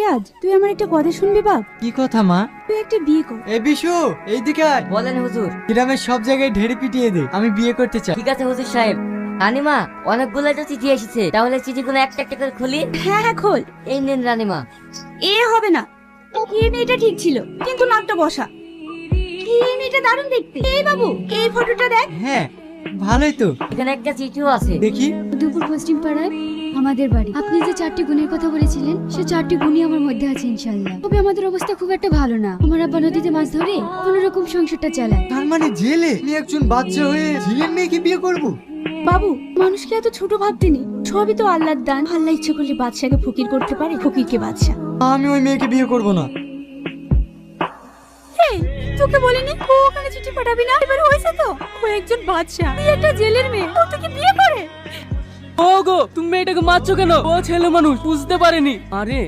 রিয়াজ তুই আমার একটা কথা শুনবি বাপ? কি কথা মা? তুই একটা বিয়ে কর। এ বিশু এইদিকে আয়। বলেন হুজুর। গ্রামের সব জায়গায় ঢেড়ে পিটিয়ে দে আমি বিয়ে করতে চাই। ঠিক আছে হুজুর সাহেব। রানিমা অনেকগুলো তো চিঠি এসেছে। তাহলে চিঠিগুলো একটা একটা করে খুলি। হ্যাঁ হ্যাঁ খোল। এই নিন রানিমা। এ হবে না। এই মেয়েটা ঠিক ছিল কিন্তু নাকটা বসা। এই মেয়েটা দারুণ দেখতে। এই বাবু এই ফটোটা দেখ। হ্যাঁ ভালোই তো। এখানে একটা চিঠিও আছে। দেখি। দুপুর পশ্চিম পাড়ায় আমাদের বাড়ি। আপনি যে চারটি গুণের কথা বলেছিলেন সে চারটি গুণই আমার মধ্যে আছে ইনশাল্লাহ তবে আমাদের অবস্থা খুব একটা ভালো না। আমার আব্বা নদীতে মাছ ধরে কোন রকম সংসারটা চালায়। তার মানে জেলে আমি একজন বাচ্চা হয়ে ঝিলের মেয়েকে বিয়ে করব? বাবু মানুষকে এত ছোট ভাবতেনি সবই তো আল্লাহর দান। আল্লাহ ইচ্ছে করলে বাদশাকে ফকির করতে পারে ফকিরকে বাদশা। আমি ওই মেয়েকে বিয়ে করব না। তোকে বলিনি? ও ওখানে চিঠি পাঠাবি না? এবার হয়েছে তো। ও একজন বাদশা। তুই একটা জেলের মেয়ে। ও তোকে বিয়ে তুমি এটাকে মারছো কেন? ও ছেলে মানুষ বুঝতে পারেনি। আরে